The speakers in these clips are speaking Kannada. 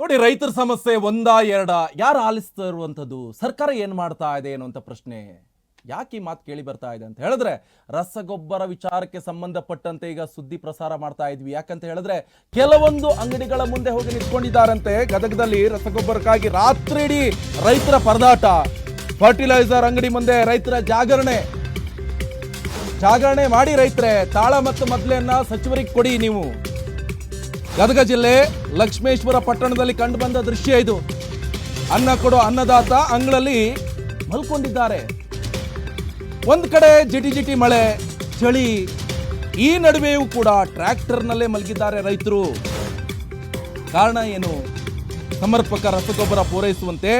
ನೋಡಿ, ರೈತರ ಸಮಸ್ಯೆ ಒಂದ ಎರಡ, ಯಾರು ಆಲಿಸ್ತಾ ಇರುವಂಥದ್ದು, ಸರ್ಕಾರ ಏನು ಮಾಡ್ತಾ ಇದೆ ಅನ್ನುವಂಥ ಪ್ರಶ್ನೆ ಯಾಕೆ ಈ ಮಾತು ಕೇಳಿ ಬರ್ತಾ ಇದೆ ಅಂತ ಹೇಳಿದ್ರೆ, ರಸಗೊಬ್ಬರ ವಿಚಾರಕ್ಕೆ ಸಂಬಂಧಪಟ್ಟಂತೆ ಈಗ ಸುದ್ದಿ ಪ್ರಸಾರ ಮಾಡ್ತಾ ಇದ್ವಿ. ಯಾಕಂತ ಹೇಳಿದ್ರೆ, ಕೆಲವೊಂದು ಅಂಗಡಿಗಳ ಮುಂದೆ ಹೋಗಿ ನಿಂತ್ಕೊಂಡಿದ್ದಾರಂತೆ. ಗದಗದಲ್ಲಿ ರಸಗೊಬ್ಬರಕ್ಕಾಗಿ ರಾತ್ರಿ ಇಡೀ ರೈತರ ಪರದಾಟ. ಫರ್ಟಿಲೈಸರ್ ಅಂಗಡಿ ಮುಂದೆ ರೈತರ ಜಾಗರಣೆ. ಜಾಗರಣೆ ಮಾಡಿ ರೈತರೆ, ತಾಳ ಮತ್ತು ಮೊದಲೆಯನ್ನ ಸಚಿವರಿಗೆ ಕೊಡಿ ನೀವು. ಗದಗ ಜಿಲ್ಲೆ ಲಕ್ಷ್ಮೇಶ್ವರ ಪಟ್ಟಣದಲ್ಲಿ ಕಂಡು ಬಂದ ದೃಶ್ಯ ಇದು. ಅನ್ನ ಕೊಡೋ ಅನ್ನದಾತ ಅಂಗಳಲ್ಲಿ ಮಲ್ಕೊಂಡಿದ್ದಾರೆ. ಒಂದ್ ಕಡೆ ಜಿಟಿ ಜಿಟಿ ಮಳೆ, ಚಳಿ, ಈ ನಡುವೆಯೂ ಕೂಡ ಟ್ರ್ಯಾಕ್ಟರ್ನಲ್ಲೇ ಮಲಗಿದ್ದಾರೆ ರೈತರು. ಕಾರಣ ಏನು? ಸಮರ್ಪಕ ರಸಗೊಬ್ಬರ ಪೂರೈಸುವಂತೆ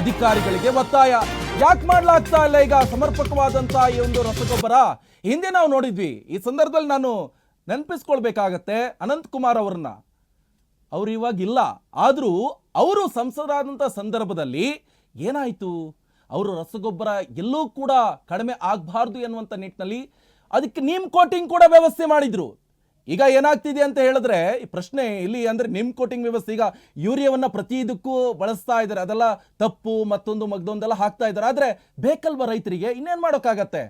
ಅಧಿಕಾರಿಗಳಿಗೆ ಒತ್ತಾಯ. ಯಾಕೆ ಮಾಡಲಾಗ್ತಾ ಇಲ್ಲ ಈಗ ಸಮರ್ಪಕವಾದಂತಹ ಈ ಒಂದು ರಸಗೊಬ್ಬರ? ಹಿಂದೆ ನಾವು ನೋಡಿದ್ವಿ. ಈ ಸಂದರ್ಭದಲ್ಲಿ ನಾನು ನೆನಪಿಸ್ಕೊಳ್ಬೇಕಾಗತ್ತೆ ಅನಂತ್ ಕುಮಾರ್ ಅವ್ರನ್ನ. ಅವ್ರು ಇವಾಗ ಇಲ್ಲ. ಆದರೂ ಅವರು ಸಂಸದರಾದಂಥ ಸಂದರ್ಭದಲ್ಲಿ ಏನಾಯಿತು? ಅವರು ರಸಗೊಬ್ಬರ ಎಲ್ಲೂ ಕೂಡ ಕಡಿಮೆ ಆಗಬಾರ್ದು ಎನ್ನುವಂಥ ನಿಟ್ಟಿನಲ್ಲಿ ಅದಕ್ಕೆ ನಿಮ್ ಕೋಟಿಂಗ್ ಕೂಡ ವ್ಯವಸ್ಥೆ ಮಾಡಿದ್ರು. ಈಗ ಏನಾಗ್ತಿದೆ ಅಂತ ಹೇಳಿದ್ರೆ, ಈ ಪ್ರಶ್ನೆ ಇಲ್ಲಿ ಅಂದರೆ ನಿಮ್ ಕೋಟಿಂಗ್ ವ್ಯವಸ್ಥೆ ಈಗ ಯೂರಿಯಾವನ್ನು ಪ್ರತಿ ಇದಕ್ಕೂ ಬಳಸ್ತಾ ಇದ್ದಾರೆ. ಅದೆಲ್ಲ ತಪ್ಪು ಮತ್ತೊಂದು ಮಗ್ದೊಂದೆಲ್ಲ ಹಾಕ್ತಾ ಇದ್ದಾರೆ. ಆದರೆ ಬೇಕಲ್ವ ರೈತರಿಗೆ? ಇನ್ನೇನು ಮಾಡೋಕ್ಕಾಗತ್ತೆ?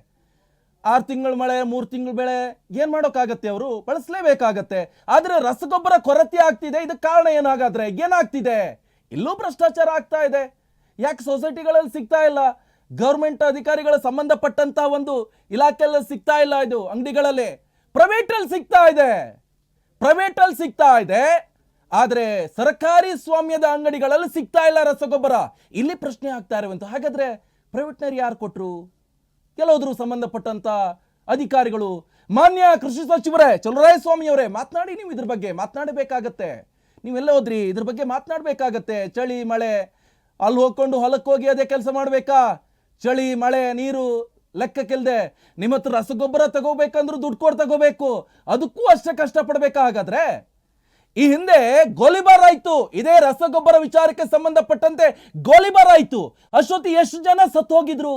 ಆರು ತಿಂಗಳು ಮಳೆ, ಮೂರು ತಿಂಗಳ ಬೆಳೆ, ಏನ್ ಮಾಡೋಕ್ಕಾಗತ್ತೆ ಅವರು? ಬಳಸಲೇಬೇಕಾಗತ್ತೆ. ಆದ್ರೆ ರಸಗೊಬ್ಬರ ಕೊರತೆ ಆಗ್ತಿದೆ, ಇದಕ್ಕೆ ಕಾರಣ ಏನಾಗಾದ್ರೆ? ಏನಾಗ್ತಿದೆ? ಇಲ್ಲೂ ಭ್ರಷ್ಟಾಚಾರ ಆಗ್ತಾ ಇದೆ. ಯಾಕೆ ಸೊಸೈಟಿಗಳಲ್ಲಿ ಸಿಗ್ತಾ ಇಲ್ಲ? ಗೌರ್ಮೆಂಟ್ ಅಧಿಕಾರಿಗಳ ಸಂಬಂಧಪಟ್ಟಂತ ಒಂದು ಇಲಾಖೆಯಲ್ಲಿ ಸಿಗ್ತಾ ಇಲ್ಲ ಇದು, ಅಂಗಡಿಗಳಲ್ಲಿ. ಪ್ರೈವೇಟ್ ಅಲ್ಲಿ ಸಿಗ್ತಾ ಇದೆ. ಪ್ರೈವೇಟ್ ಅಲ್ಲಿ ಸಿಗ್ತಾ ಇದೆ, ಆದರೆ ಸರ್ಕಾರಿ ಸ್ವಾಮ್ಯದ ಅಂಗಡಿಗಳಲ್ಲಿ ಸಿಗ್ತಾ ಇಲ್ಲ ರಸಗೊಬ್ಬರ. ಇಲ್ಲಿ ಪ್ರಶ್ನೆ ಆಗ್ತಾ ಇರುವಂತ, ಹಾಗಾದ್ರೆ ಪ್ರೈವೇಟ್ನವ್ರು ಯಾರು ಕೊಟ್ರು? ಕೆಲವುದ್ರು ಸಂಬಂಧಪಟ್ಟಂತ ಅಧಿಕಾರಿಗಳು, ಮಾನ್ಯ ಕೃಷಿ ಸಚಿವರೇ ಚಲುರಾಯ ಸ್ವಾಮಿ ಅವರೇ, ಮಾತನಾಡಿ ನೀವು ಇದ್ರ ಬಗ್ಗೆ ಮಾತನಾಡಬೇಕಾಗತ್ತೆ. ನೀವೆಲ್ಲ ಹೋದ್ರಿ, ಇದ್ರ ಬಗ್ಗೆ ಮಾತನಾಡಬೇಕಾಗತ್ತೆ. ಚಳಿ, ಮಳೆ, ಅಲ್ಲಿ ಹೋಗ್ಕೊಂಡು ಹೊಲಕ್ಕೆ ಹೋಗಿ ಅದೇ ಕೆಲಸ ಮಾಡಬೇಕಾ? ಚಳಿ, ಮಳೆ, ನೀರು ಲೆಕ್ಕಕ್ಕಿಲ್ದೆ ನಿಮ್ಮ ಹತ್ರ ರಸಗೊಬ್ಬರ ತಗೋಬೇಕಂದ್ರೂ ದುಡ್ಡು ಕೊಡ್ ತಗೋಬೇಕು. ಅದಕ್ಕೂ ಅಷ್ಟೇ ಕಷ್ಟಪಡ್ಬೇಕಾ ಹಾಗಾದ್ರೆ ಈ ಹಿಂದೆ ಗೋಲಿಬಾರ್ ಆಯ್ತು. ಇದೇ ರಸಗೊಬ್ಬರ ವಿಚಾರಕ್ಕೆ ಸಂಬಂಧಪಟ್ಟಂತೆ ಗೋಲಿಬಾರ್ ಆಯ್ತು. ಅಷ್ಟೊತ್ತಿ ಎಷ್ಟು ಜನ ಸತ್ತು ಹೋಗಿದ್ರು?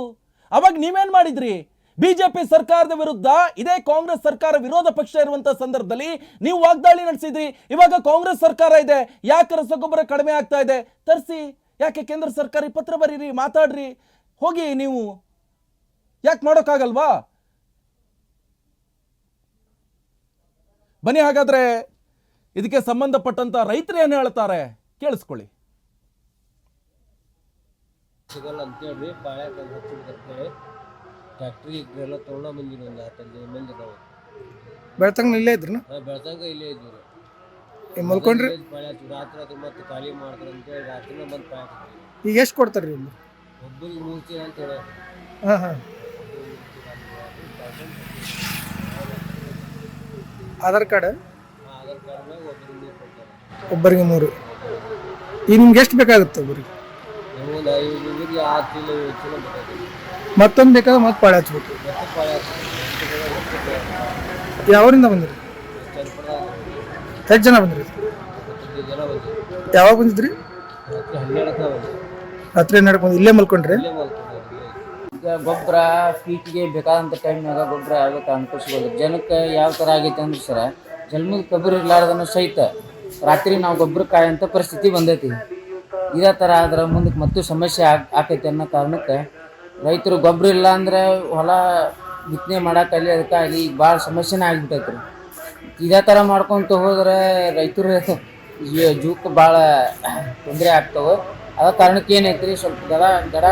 ಅವಾಗ ನೀವೇನ್ ಮಾಡಿದ್ರಿ? ಬಿಜೆಪಿ ಸರ್ಕಾರದ ವಿರುದ್ಧ ಇದೇ ಕಾಂಗ್ರೆಸ್ ಸರ್ಕಾರ ವಿರೋಧ ಪಕ್ಷ ಇರುವಂತಹ ಸಂದರ್ಭದಲ್ಲಿ ನೀವು ವಾಗ್ದಾಳಿ ನಡೆಸಿದ್ರಿ. ಇವಾಗ ಕಾಂಗ್ರೆಸ್ ಸರ್ಕಾರ ಇದೆ. ಯಾಕೆ ರಸಗೊಬ್ಬರ ಕಡಿಮೆ ಆಗ್ತಾ ಇದೆ? ತರಿಸಿ. ಯಾಕೆ ಕೇಂದ್ರ ಸರ್ಕಾರಿ ಪತ್ರ ಬರೀರಿ, ಮಾತಾಡ್ರಿ. ಹೋಗಿ ನೀವು. ಯಾಕೆ ಮಾಡೋಕ್ಕಾಗಲ್ವಾ? ಬನ್ನಿ ಹಾಗಾದ್ರೆ ಇದಕ್ಕೆ ಸಂಬಂಧಪಟ್ಟಂತ ರೈತರು ಏನು ಹೇಳ್ತಾರೆ? ಕೇಳಿಸ್ಕೊಳ್ಳಿ. ಸಿಗಲ್ಲ ಅಂತೇಳಿ ಬಾಳ್ಯಾಕ ಹಚ್ಚಿಬಿಡ್ತೇಳಿ ಫ್ಯಾಕ್ಟ್ರಿ ಇದ್ರೆಲ್ಲ ತೊಗೊಂಡ ಬಂದಿರಿ ಒಂದು ಹತ್ತಲ್ಲಿ ಮಂದಿ ನಾವು ಬೆಳ್ತಂಗ ಇಲ್ಲೇ ಇದ್ರು ಬೆಳ್ತಂಗ ಇಲ್ಲೇ ಇದ್ದೀವಿ ಈಗ ಮಲ್ಕೊಂಡ್ರಿ? ಪಾಳೆ ಹಚ್ಚಿ ರಾತ್ರಿ ಅದು ಮತ್ತೆ ಖಾಲಿ ಮಾಡ್ತಾರೆ ಅಂತೇಳಿ ರಾತ್ರಿನ ಬಂದು ಈಗ ಎಷ್ಟು ಕೊಡ್ತಾರ್ರಿ ಇಲ್ಲಿ? ಒಬ್ಬರಿಗೆ ಮೂರು ಚೀಲ ಅಂತ ಹೇಳಿ. ಹಾಂ ಹಾಂ. ಆಧಾರ್ ಕಾರ್ಡ್? ಆಧಾರ್ ಕಾರ್ಡ್ ಒಬ್ಬರಿಗೆ ಮೂರು ಕೊಡ್ತಾರೆ. ಒಬ್ಬರಿಗೆ ಮೂರು. ಈಗ ನಿಮ್ಗೆ ಎಷ್ಟು ಬೇಕಾಗುತ್ತೆ ಒಬ್ಬರಿಗೆ? ನಮಗೊಂದು ಐದು ಊರಿಗೆ ಆರು ಚೀಲ ಏಳು ಚೀಲ ಬೇಕಾಗ್ತದೆ ಮತ್ತೊಂದು ಬೇಕಾದ್ರೆ ಮತ್ತೆ ಪಾಳೆ ಹಚ್ಬೇಕು ಮತ್ತೆ ಪಾಳೆ ಹಚ್ಚಿದ್ವಿ ಯಾವರಿಂದ ಬಂದ್ರಿ? ಎಷ್ಟು ಜನ ಬಂದ್ರಿ? ಜನ ಬಂದಿವಿ. ಯಾವಾಗ ಬಂದಿದ್ರಿ? ರಾತ್ರಿ ಹನ್ನೆರಡಕ್ಕೆ ಬಂದ್ವಿ. ರಾತ್ರಿ ಹನ್ನೆರಡು ಬಂದು ಇಲ್ಲೇ ಮಲ್ಕೊಂಡ್ರಿ? ಇಲ್ಲೇ ಈಗ ಗೊಬ್ಬರ ಫೀಟಿಗೆ ಬೇಕಾದಂಥ ಟೈಮ್ನಾಗ ಗೊಬ್ಬರ ಯಾವ್ದಕ್ಕೆ ಅನುಕೂಲಿಸ್ಬೋದು ಜನಕ್ಕೆ ಯಾವ ಥರ ಆಗೈತೆ ಅಂದ್ರೆ ಸರ ಜನ್ಮದ ಕಬ್ಬರು ಇರಲಾರ್ದನ್ನು ಸಹಿತ ರಾತ್ರಿ ನಾವು ಗೊಬ್ಬರ ಕಾಯೋಂಥ ಪರಿಸ್ಥಿತಿ ಬಂದೈತಿ. ಇದೇ ಥರ ಆದ್ರೆ ಮುಂದಕ್ಕೆ ಮತ್ತೂ ಸಮಸ್ಯೆ ಆಗ ಆಕೈತೆ ಅನ್ನೋ ಕಾರಣಕ್ಕೆ ರೈತರು ಗೊಬ್ಬರ ಇಲ್ಲ ಅಂದ್ರೆ ಹೊಲ ಬಿತ್ತನೆ ಮಾಡೋಕ್ಕಾಗಲಿ ಅದಕ್ಕಾಗಲಿ ಈಗ ಭಾಳ ಸಮಸ್ಯೆನೇ ಆಗಿಬಿಟ್ಟೈತೆ ರೀ. ಇದೇ ಥರ ಮಾಡ್ಕೊತ ಹೋದ್ರೆ ರೈತರು ಜೂಕ್ ಭಾಳ ತೊಂದರೆ ಆಗ್ತವೆ. ಅದ ಕಾರಣಕ್ಕೆ ಏನೈತೆ ರೀ, ಸ್ವಲ್ಪ ಗಡ ಗಡ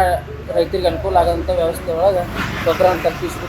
ರೈತರಿಗೆ ಅನುಕೂಲ ಆಗೋಂಥ ವ್ಯವಸ್ಥೆ ಒಳಗೆ ಗೊಬ್ಬರ ತಪ್ಪಿಸ್ಬೇಕು